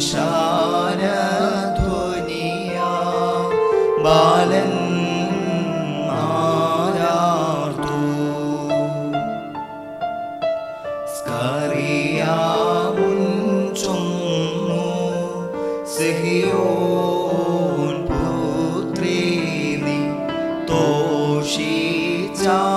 ഊശാന ധ്വനിയ. ബാലൻ ആരാർത്തു സ്കറിയാമുൻ ചൊന്നു സിഹിയോൻ പുത്രീ നീ തോഷിച്ചാലും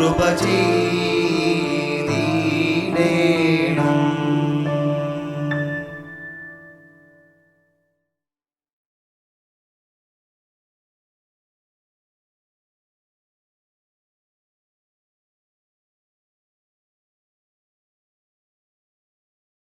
కృపచీ